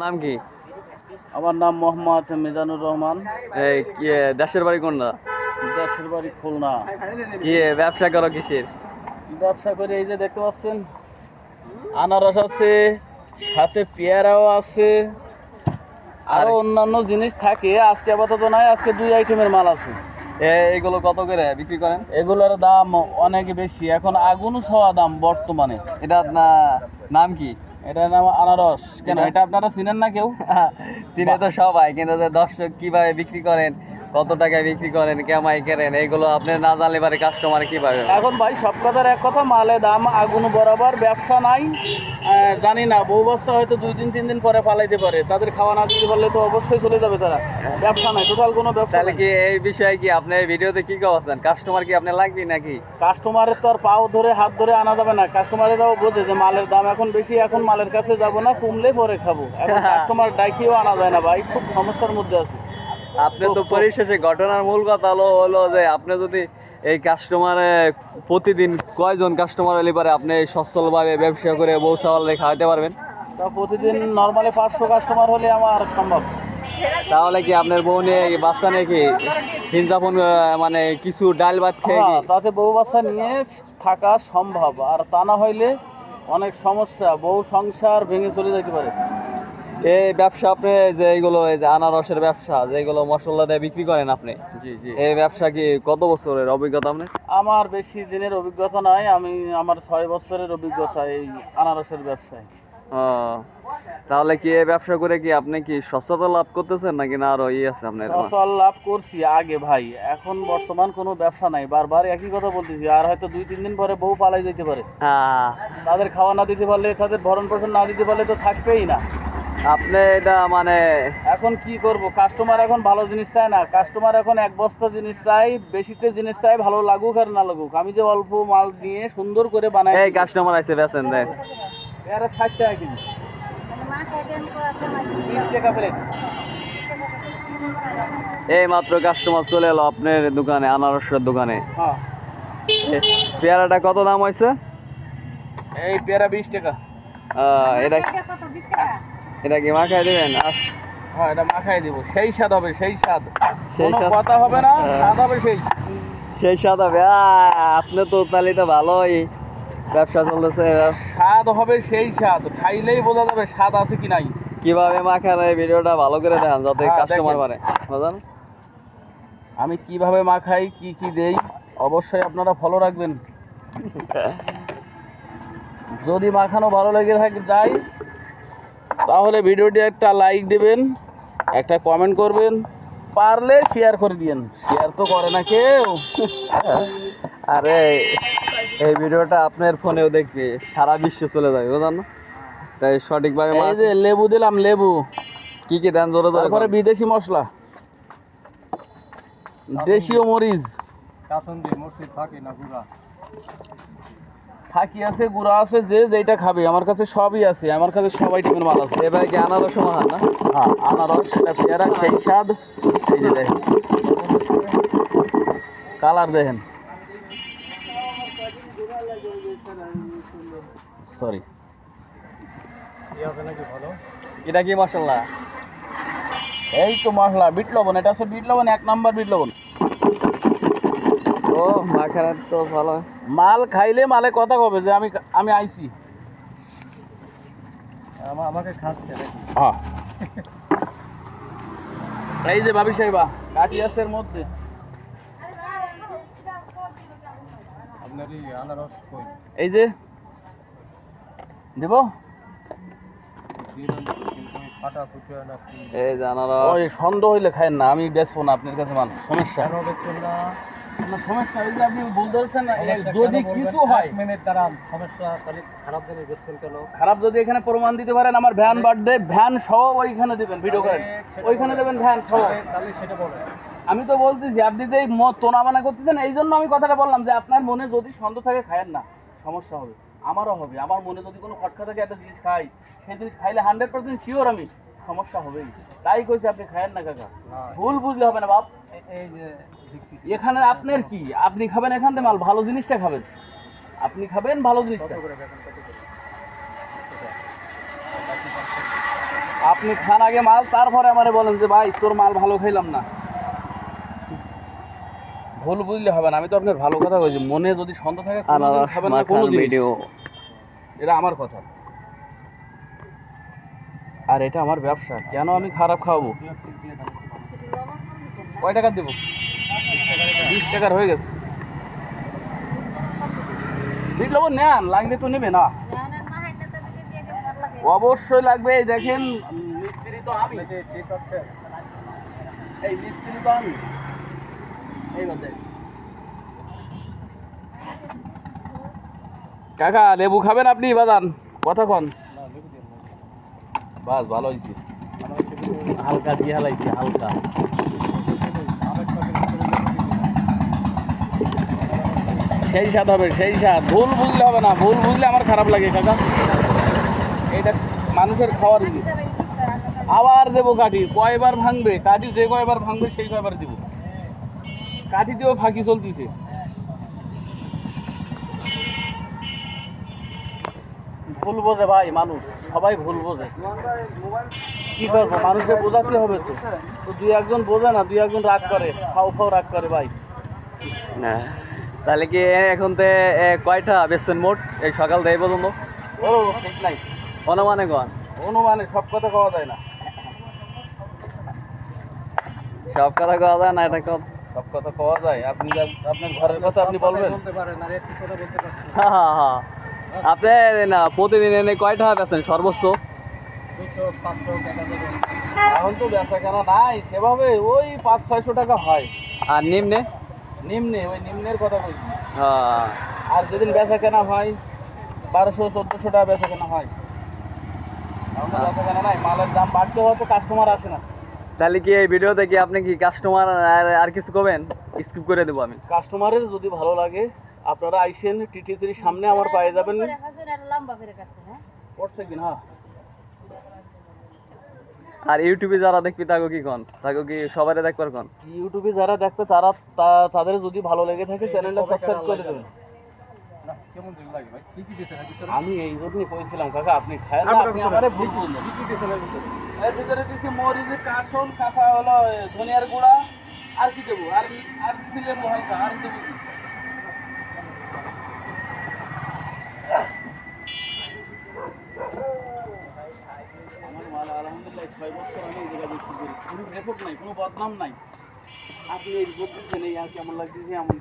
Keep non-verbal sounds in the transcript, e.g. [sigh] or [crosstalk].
নাম কি? আমার নাম মোহাম্মদ মিজানুর রহমান। এই কি দেশের বাড়ি কোনটা? দেশের বাড়ি খুলনা। কি ব্যবসা করো কিসের? ব্যবসা করে এই যে দেখতে পাচ্ছেন আনারস আছে সাথে পেয়ারাও আছে আরও অন্যান্য জিনিস থাকে আজকে আপাতত নাই আজকে দুই আইটেমের মাল আছে। এ, এইগুলো কত করে বিক্রি করেন? এগুলোর দাম অনেক বেশি এখন আগুন ছোঁয়া দাম বর্তমানে। এটা নাম কি? এটার নাম আনারস। কেন এটা- এটা আপনারা চিনেন না কেউ? চিনে তো সবাই কিন্তু দর্শক কীভাবে বিক্রি করেন কত টাকায় বিক্রি করেন কেমাই করেন এইগুলো আপনি না জানলে পারে কাস্টমার কীভাবে এখন ভাই সব কথার এক কথা মালে দাম আগুন বরাবর ব্যবসা নাই। জানি না বউ বাচ্চা হয়তো দুই দিন তিন দিন পরে পালাইতে পারে। তাদের খাওয়া না দিতে পারলে তো অবশ্যই চলে যাবে তারা। ব্যবসা নাই টোটাল কোনো ব্যবসা তাহলে কি এই বিষয়ে কি আপনি এই ভিডিওতে কি করছেন? কাস্টমার কি আপনি লাগবে নাকি? কাস্টমারের তো আর পাও ধরে হাত ধরে আনা যাবে না। কাস্টমারেরাও বোঝে যে মালের দাম এখন বেশি এখন মালের কাছে যাব না কমলে পরে খাব। এখন [laughs] কাস্টমার ডাকিও আনা যায় না ভাই খুব সমস্যার মধ্যে আছে। আপনি তো পরিশেষে ঘটনার মূল কথা হলো হলো যে আপনি যদি এই কাস্টমারে প্রতিদিন কয়জন কাস্টমার হলে পারে আপনি সচ্ছলভাবে ব্যবসা করে বউ সাওয়ালে খাওয়াতে পারবেন? তা প্রতিদিন নর্মালি পাঁচশো কাস্টমার হলে আমার সম্ভব। তাহলে কি আপনার বউ নিয়ে কি বাচ্চা নিয়ে কি হিনজাপন মানে কিছু ডাল ভাত খেয়ে কি? হ্যাঁ, তাতে বউ বাচ্চা নিয়ে থাকা সম্ভব। আর তা না হইলে অনেক সমস্যা বউ সংসার ভেঙে চলে যেতে পারে। এই ব্যবসা আপনি যে এইগুলো এই যে আনারসের ব্যবসা যেগুলো মশলা দিয়ে বিক্রি করেন আপনি জি জি। এই ব্যবসা কি কত বছরের অভিজ্ঞতা আপনি? আমার বেশি দিনের অভিজ্ঞতা নাই আমি আমার ছয় বছরের অভিজ্ঞতা এই আনারসের ব্যবসায়। ও, তাহলে কি এই ব্যবসা করে কি আপনি কি সচ্ছতা লাভ করতেছেন নাকি না আরও ই আছে আপনার? ফসল লাভ করছি আগে ভাই এখন বর্তমান কোনো ব্যবসা নাই বারবার একই কথা বলতেছি আর হয়তো দুই তিন দিন পরে বউ পালাই যেতে পারে। হ্যাঁ। তাদের খাওয়া না দিতে পারলে তাদের ভরণ পোষণ না দিতে পারলে তো থাকবেই না। আপনি এটা মানে এখন কি করব? কাস্টমার এখন ভালো জিনিস চায় না। কাস্টমার এখন এক বস্তা জিনিস চাই বেশিতে জিনিস চাই ভালো লাগুক আর না লাগুক। আমি যে অল্প মাল নিয়ে সুন্দর করে বানাই এই কাস্টমার আছে বেছেন দেন এরা ষাট টাকা কেজি। বিশ টাকা প্লেট এই মাত্র কাস্টমার চলে এলো আপনার দোকানে আনারসের দোকানে। হ্যাঁ। পেয়ারাটা কত দাম হয়েছে? এই পেয়ারা বিশ টাকা। আহ, এটা এটা কি মাখায় দেবেন? হ্যাঁ এটা মাখাই দিব। সেই স্বাদ হবে সেই স্বাদ। সেই কোনো স্বাদ? কথা হবে না হ্যাঁ। স্বাদ হবে সেই। সেই স্বাদ হবে। আপনি তো তাহলে তো ভালোই। ব্যবসা চলতেছে স্বাদ হবে সেই স্বাদ। খাইলেই বোঝা যাবে স্বাদ আছে কি নাই। কীভাবে মাখার এই ভিডিওটা? ভালো করে দেখান যাতে হ্যাঁ, কাস্টমার মানে। পারে বুঝলেন? আমি কীভাবে মাখাই কি কি দেই অবশ্যই আপনারা ফলো রাখবেন। [laughs] যদি মাখানো ভালো লেগে থাকে যায় তাহলে ভিডিওটি একটা লাইক দেবেন একটা কমেন্ট করবেন পারলে শেয়ার করে দিয়েন। শেয়ার তো করে না কেউ। [laughs] আরে এই ভিডিওটা আপনার ফোনেও দেখবে সারা বিশ্বে চলে যাবে বুঝলেন না? তাই সঠিকভাবে এই যে লেবু দিলাম লেবু। কি কি দেন জোরে জোরে তারপরে বিদেশি মশলা। দেশীয় মরিচ। ফাঁকি আছে গুঁড়া আছে যে যেটা খাবে আমার কাছে সবই আছে আমার কাছে সব আইটেমের মাল আছে। এবার কি আনারস মাহান না? হ্যাঁ আনারস সেটা পেয়ারা সেই স্বাদ। এই যে দেখেন। কালার দেখেন। সরি এটা কি মশলা? এই তো মশলা বিট লবণ এটা আছে বিট লবণ এক নাম্বার বিট লবণ। ও মাখার তো ভালো। মাল খাইলে মালে কথা কবে যে আমি আমি আইছি। আমাকে খাচ্ছে হ্যাঁ এই যে ভাবি সাহেবা কাটিয়াসের মধ্যে। এই যে দেব? এই যে আনারস। ওই সন্দেহ হইলে খায়েন না আমি বেচবো না আপনার কাছে মাল সমস্যা। সমস্যা ওই যে আপনি বলতে পারছেন না, এই যদি কিছু খারাপ যদি এখানে প্রমাণ দিতে পারেন আমার ভ্যান বার্থডে ভ্যান সহ ওইখানে দেবেন ভিডিও করেন। ওইখানে দেবেন ভ্যান সহ। আমি তো বলতেছি আপনি যে এই মত তোনা বানা করতেছেন এই জন্য আমি কথাটা বললাম যে আপনার মনে যদি সন্দেহ থাকে খায়েন না। সমস্যা হবে। আমারও হবে। আমার মনে যদি কোনো খটকা থাকে একটা জিনিস খাই। সেই জিনিস খাইলে হান্ড্রেড পার্সেন্ট শিওর আমি। সমস্যা হবেই। তাই কইছি আপনি খায়েন না কাকা। ভুল বুঝলে হবে না বাপ। এখানে আপনার কি? আপনি খাবেন এখান থেকে মাল ভালো জিনিসটা খাবেন। আপনি খাবেন ভালো জিনিসটা। আপনি খান আগে মাল তারপরে আমারে বলেন যে ভাই তোর মাল ভালো খাইলাম না। ভুল বুঝলে হবে না। আমি তো আপনার ভালো কথা বলছি। মনে যদি সন্দেহ থাকে খাবেন না কোনো ভিডিও। এটা আমার কথা। আর এটা আমার ব্যবসা। কেন আমি খারাপ খাওয়াবো? কয় টাকা দেবো? বিশ টাকার হয়ে গেছে। বিট লবণ নেন, লাগলে তো নেবে না অবশ্যই লাগবে, এই দেখেন, মিস্ত্রি তো আমি। এই মিস্ত্রি তো আমি। কাকা, লেবু খাবেন আপনি বাদান কন। বাস ভালো হয়েছে হালকা দিয়ে হালাইছি হালকা। সেই স্বাদ হবে সেই স্বাদ। ভুল বুঝলে হবে না ভুল বুঝলে আমার খারাপ লাগে কাকা। এটা মানুষের খাওয়ার জিনিস আবার দেবো কাঠি কয়বার ভাঙবে? কাঠি যে কয়বার ভাঙবে সেই কয়বার দেবো। কাঠি দিয়েও ফাঁকি চলতেছে। ভুল বোঝে ভাই মানুষ সবাই ভুল বোঝে। কি করব? মানুষকে বোঝাতে হবে তো। তো দুই একজন বোঝে না দুই একজন রাগ করে। খাও খাও রাগ করে ভাই। না তাহলে কি এখন তে কয়টা বেচছেন মোট এই সকাল থেকে এই পর্যন্ত? ও ঠিক নাই। অনুমানে কন? অনুমানে সব কথা কওয়া যায় না। সব কথা কওয়া যায় না এটা কত সব কথা কওয়া যায়। আপনি আপনার ঘরের কথা আপনি বলবেন? হ্যাঁ হ্যাঁ হ্যাঁ আপনি না প্রতিদিন এনে কয় টাকা বেচেন সর্বোচ্চ? এখন তো ব্যবসা কেন নাই সেভাবে ওই পাঁচ ছয়শো টাকা হয়। আর নিম্নে? নিম্নে ওই নিম্নের কথা বলছি। হ্যাঁ। আর যেদিন বেচা কেনা হয় বারোশো চোদ্দোশো টাকা বেচা কেনা হয়। এখন তো বেচা কেনা নাই মালের দাম বাড়তে হয়তো কাস্টমার আসে না। তাহলে কি এই ভিডিওতে কি আপনি কি কাস্টমার আর আর কিছু করবেন? স্কিপ করে দেবো আমি। কাস্টমারের যদি ভালো লাগে আপনারা আইসেন টিটি থ্রির সামনে আমার পায়ে যাবেন। হ্যাঁ। আর ইউটিউবে যারা দেখবি তাকে কি কন? তাকে কি সবাই দেখবার কন? ইউটিউবে যারা দেখবে তারা তাদের যদি ভালো লেগে থাকে চ্যানেলটা সাবস্ক্রাইব করে দেবেন। আমি এই জন্যই কইছিলাম কাকা আপনি খায় না আপনি আমারে ভুল বললেন এর ভিতরে? দিছি মরিচ কাসন কাঁচা হলো ধনিয়ার গুঁড়া আর কি দেবো? আর আর দেবো হালকা আর দেবো কি? আমার মাল আলহামদুলিল্লাহ ছয় বছর আমি এই জায়গায় বিক্রি করি কোনো রেকর্ড নাই কোনো বদনাম নাই। আপনি এই রিপোর্ট দিচ্ছেন এই আর কেমন যে এমন